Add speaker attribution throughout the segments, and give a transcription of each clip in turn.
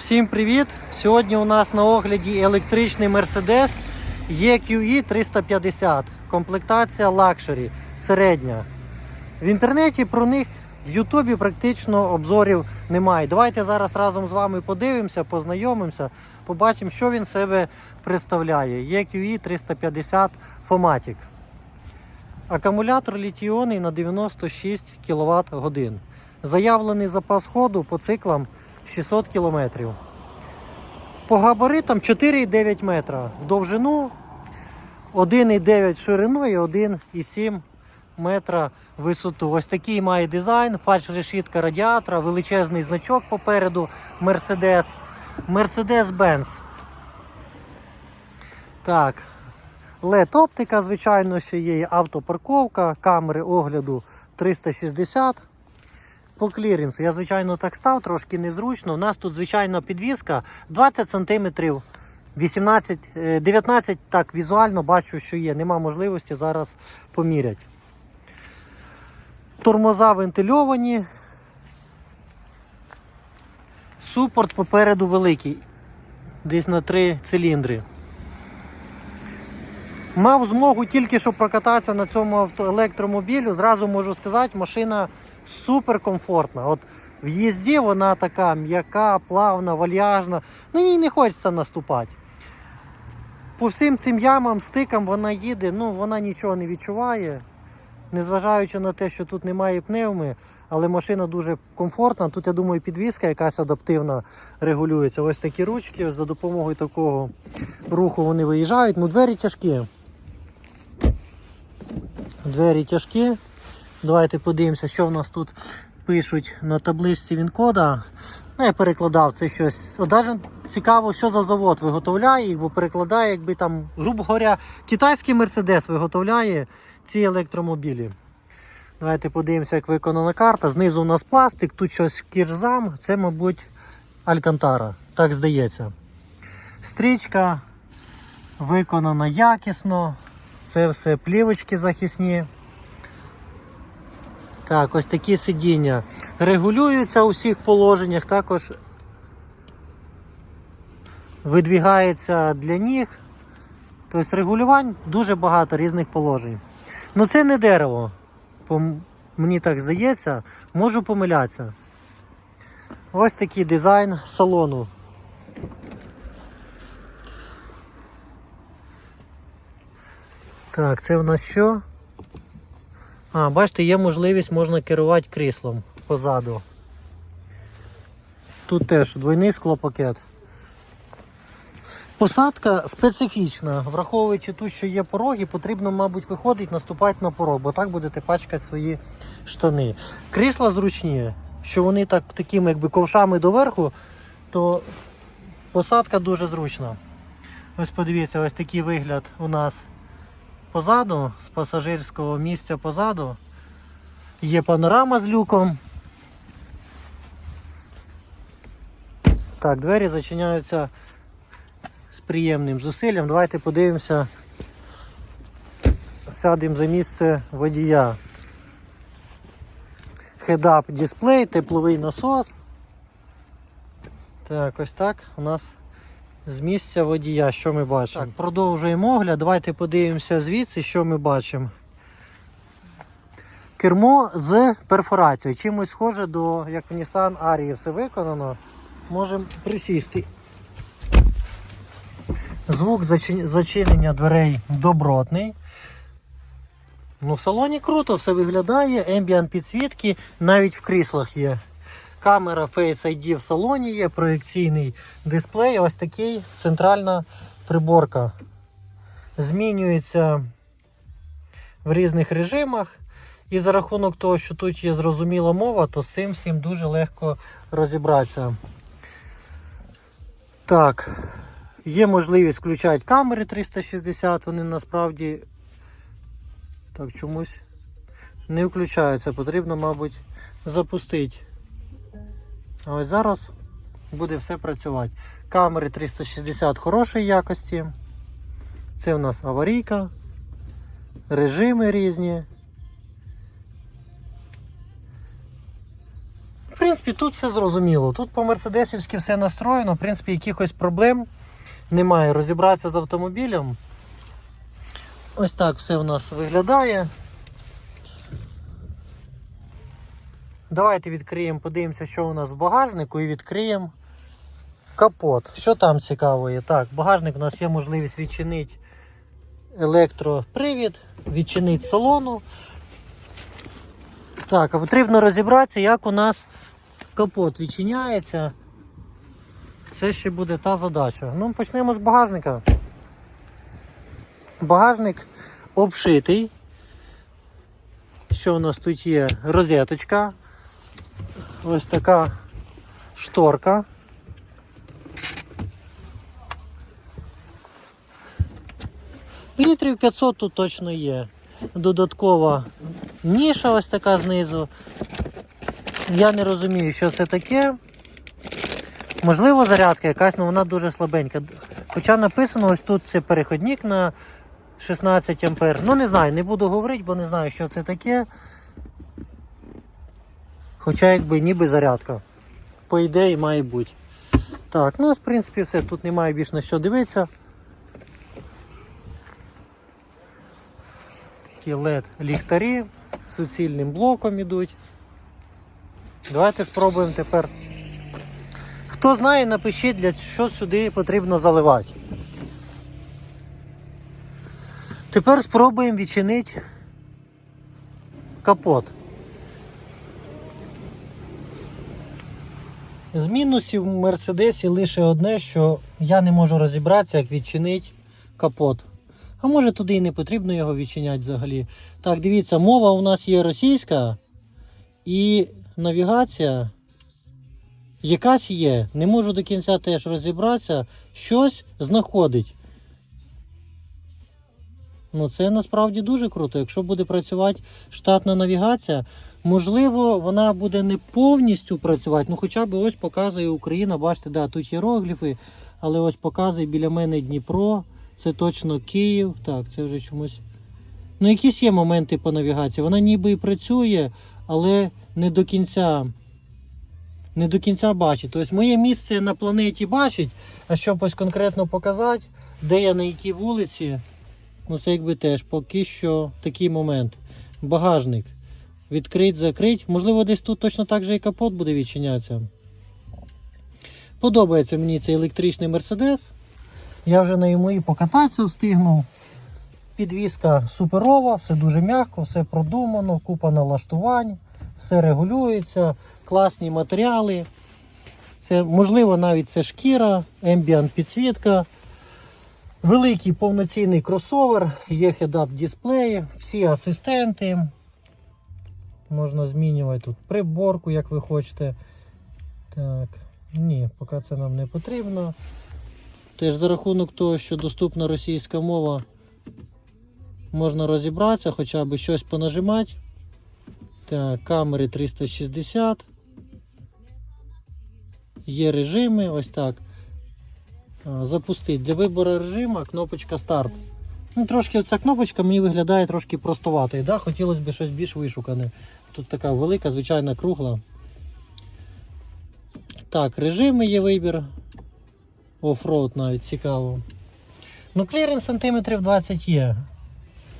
Speaker 1: Всім привіт! Сьогодні у нас на огляді електричний Mercedes EQE 350. Комплектація лакшері середня. В інтернеті про них в Ютубі практично обзорів немає. Давайте зараз разом з вами подивимося, познайомимося, побачимо, що він себе представляє. EQE 350 Fomatic. Акумулятор літіонний на 96 кВт годин. Заявлений запас ходу по циклам 600 км. По габаритам 4,9 метра в довжину, 1,9 ширину і 1,7 метра висоту. Ось такий має дизайн, фальш-решітка радіатора, величезний значок попереду Mercedes. Mercedes-Benz. Так. LED оптика, звичайно, що є автопарковка, камери огляду 360. По кліренсу я, звичайно, так став, трошки незручно. У нас тут звичайна підвіска 20 см, 18, е, 19 так візуально бачу, що є. Нема можливості зараз поміряти. Тормоза вентильовані. Супорт попереду великий. Десь на 3 циліндри. Мав змогу тільки що прокататися на цьому електромобілю. Зразу можу сказати, машина супер комфортна. От в їзді вона така м'яка, плавна, вальяжна. На ній не хочеться наступати. По всім цим ямам, стикам вона їде, ну вона нічого не відчуває. Незважаючи на те, що тут немає пневми, але машина дуже комфортна. Тут, я думаю, підвіска якась адаптивна регулюється. Ось такі ручки, за допомогою такого руху вони виїжджають. Ну, двері тяжкі. Двері тяжкі. Давайте подивимося, що в нас тут пишуть на табличці Вінкода. Ну, я перекладав це щось. От цікаво, що за завод виготовляє їх, бо перекладає, якби там, грубо говоря, китайський Мерседес виготовляє ці електромобілі. Давайте подивимося, як виконана карта. Знизу у нас пластик, тут щось кірзам, це, мабуть, Алькантара. Так здається. Стрічка виконана якісно. Це все плівочки захисні. Так, ось такі сидіння регулюються у всіх положеннях, також видвігається для ніг. Тобто регулювань дуже багато різних положень. Ну це не дерево, мені так здається, можу помилятися. Ось такий дизайн салону. Так, це в нас що? А, бачите, є можливість, можна керувати кріслом позаду. Тут теж двойний склопакет. Посадка специфічна, враховуючи тут, що є пороги, потрібно, мабуть, виходити, наступати на порог, бо так будете пачкати свої штани. Крісла зручні, що вони так такими якби ковшами доверху, то посадка дуже зручна. Ось подивіться, ось такий вигляд у нас позаду, з пасажирського місця позаду. Є панорама з люком. Так, двері зачиняються з приємним зусиллям. Давайте подивимося. Сядемо за місце водія. Head-up дисплей, тепловий насос. Так, ось так у нас з місця водія, що ми бачимо. Так, продовжуємо огляд. Давайте подивимося звідси, що ми бачимо. Кермо з перфорацією. Чимось схоже до, як в Nissan Арії все виконано. Можемо присісти. Звук зачинення дверей добротний. Ну, в салоні круто, все виглядає, ембіант підсвітки, навіть в кріслах є. Камера Face ID в салоні є, проєкційний дисплей, ось такий центральна приборка. Змінюється в різних режимах. І за рахунок того, що тут є зрозуміла мова, то з цим всім дуже легко розібратися. Так, є можливість включати камери 360, вони насправді так чомусь не включаються. Потрібно, мабуть, запустити. А ось зараз буде все працювати. Камери 360 хорошої якості. Це в нас аварійка, режими різні. В принципі, тут все зрозуміло. Тут по мерседесівськи все настроєно, в принципі, якихось проблем немає. Розібратися з автомобілем. Ось так все в нас виглядає. Давайте відкриємо, подивимося, що у нас в багажнику, і відкриємо капот. Що там цікаво є? Так, багажник у нас є можливість відчинити електропривід, відчинити салону. Так, а потрібно розібратися, як у нас капот відчиняється. Це ще буде та задача. Ну, почнемо з багажника. Багажник обшитий. Що у нас тут є? Розеточка. Ось така шторка. Літрів 500 тут точно є. Додаткова ніша ось така знизу. Я не розумію, що це таке. Можливо, зарядка якась, але вона дуже слабенька. Хоча написано, ось тут це переходник на 16 ампер. Ну не знаю, не буду говорити, бо не знаю, що це таке. Хоча якби ніби зарядка. По ідеї має бути. Так, ну в принципі все, тут немає більш на що дивитися. Такі LED ліхтарі з суцільним блоком ідуть. Давайте спробуємо тепер. Хто знає, напишіть, для що сюди потрібно заливати. Тепер спробуємо відчинити капот. З мінусів Мерседесі лише одне, що я не можу розібратися, як відчинити капот. А може туди і не потрібно його відчиняти взагалі. Так, дивіться, мова у нас є російська і навігація якась є. Не можу до кінця теж розібратися. Щось знаходить. Ну, це насправді дуже круто. Якщо буде працювати штатна навігація, можливо, вона буде не повністю працювати, ну хоча б ось показує Україна, бачите, да, тут іерогліфи, але ось показує біля мене Дніпро, це точно Київ. Так, це вже чомусь. Ну, якісь є моменти по навігації. Вона ніби і працює, але не до кінця. Не до кінця бачить. Тобто моє місце на планеті бачить, а щоб ось конкретно показати, де я на якій вулиці. Ну це якби теж поки що такий момент. Багажник. Відкрить, закрить. Можливо, десь тут точно так же і капот буде відчинятися. Подобається мені цей електричний Мерседес. Я вже на йому і покататися встигнув. Підвізка суперова, все дуже м'яко, все продумано, купа налаштувань, все регулюється, класні матеріали. Це, можливо, навіть це шкіра, ambient підсвітка. Великий повноцінний кросовер, є head-up дисплеї, всі асистенти. Можна змінювати тут приборку, як ви хочете. Так, ні, поки це нам не потрібно. Теж за рахунок того, що доступна російська мова, можна розібратися, хоча б щось понажимати. Так, камери 360. Є режими, ось так. А, Запустити. Для вибору режиму кнопочка старт. Ну, Трошки ця кнопочка мені виглядає трошки простовато. Да? Хотілося б щось більш вишукане. Тут така велика, звичайна кругла. Так, режими є вибір. Оффроуд навіть цікаво. Ну, кліренс сантиметрів 20 є.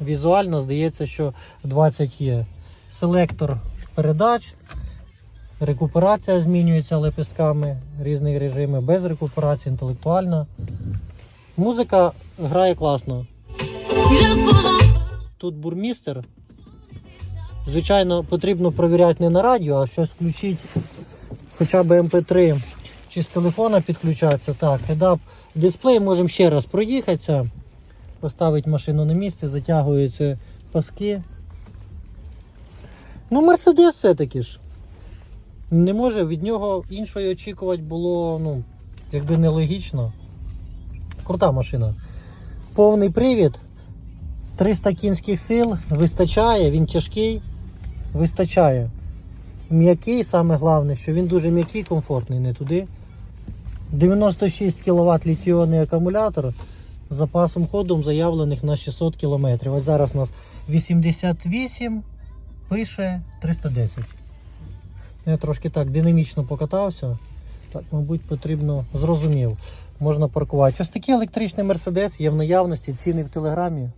Speaker 1: Візуально здається, що 20 є. Селектор передач. Рекуперація змінюється лепестками різних режимів, без рекуперації, інтелектуальна. Музика грає класно. Тут бурмістер. Звичайно, потрібно перевіряти не на радіо, а щось включити хоча б MP3 чи з телефона підключатися. Так, head-up дисплей, можемо ще раз проїхатися, поставити машину на місце, затягуються паски. Ну, Мерседес все-таки ж. Не може від нього іншої очікувати було, ну, якби нелогічно. Крута машина. Повний привід. 300 кінських сил вистачає, він тяжкий, вистачає. М'який, саме головне, що він дуже м'який, комфортний, не туди. 96 кВт літіонний акумулятор з запасом ходом заявлених на 600 км. Ось зараз у нас 88 пише 310. Я трошки так динамічно покатався. Так, мабуть, потрібно зрозумів. Можна паркувати. Ось такий електричний Мерседес є в наявності, ціни в телеграмі.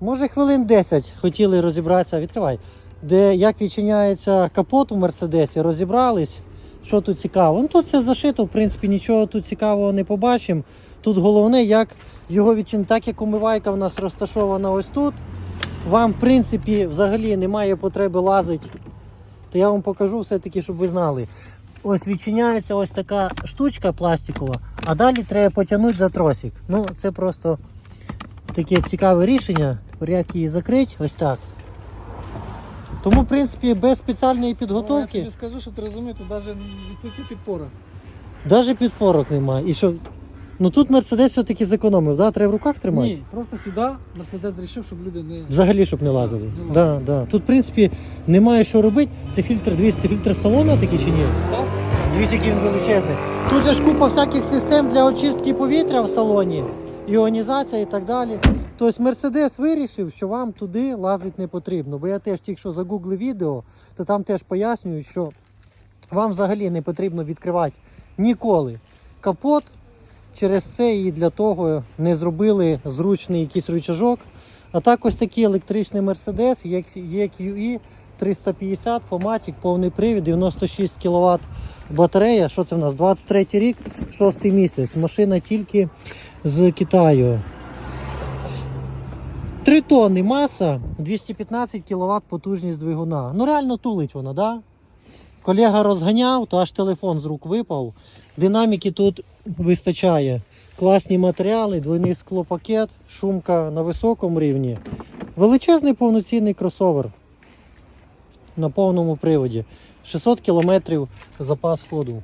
Speaker 1: Може хвилин 10 хотіли розібратися, відкривай. Де як відчиняється капот в Мерседесі, розібрались. Що тут цікаво? Ну тут все зашито, в принципі, нічого тут цікавого не побачимо. Тут головне, як його відчинити. Так як умивайка в нас розташована ось тут. Вам, в принципі, взагалі немає потреби лазити. То я вам покажу все-таки, щоб ви знали. Ось відчиняється ось така штучка пластикова, а далі треба потягнути за тросик. Ну, це просто таке цікаве рішення. Тепер Як її закрити, ось так. Тому, в принципі, без спеціальної
Speaker 2: Ну, я
Speaker 1: підготовки,
Speaker 2: тобі скажу, щоб ти розумів, тут навіть відсутні підпори.
Speaker 1: навіть підфорок немає. І що? Ну тут Мерседес все-таки зекономив, да? треба в руках тримати?
Speaker 2: Ні, просто сюди Мерседес вирішив, щоб люди не.
Speaker 1: Взагалі, щоб не лазили.
Speaker 2: Не
Speaker 1: Да, да. Тут, в принципі, немає що робити. Це фільтр 200, це фільтр салона такий чи ні?
Speaker 2: Так?
Speaker 1: Дивіться, який він величезний. Тут же ж купа всяких систем для очистки повітря в салоні, іонізація і так далі. Тобто Мерседес вирішив, що вам туди лазити не потрібно. Бо я теж тільки що загуглив відео, то там теж пояснюють, що вам взагалі не потрібно відкривати ніколи капот. Через це і для того не зробили зручний якийсь рычажок. А так ось такий електричний Mercedes, EQE 350 Fomatic, повний привід, 96 кВт батарея. Що це в нас? 23 рік, 6 місяць. Машина тільки з Китаю. 3 тонни маса, 215 кВт потужність двигуна. Ну реально тулить вона, да? Колега розганяв, то аж телефон з рук випав. Динаміки тут вистачає. Класні матеріали, двойний склопакет, шумка на високому рівні. Величезний повноцінний кросовер на повному приводі. 600 км запас ходу.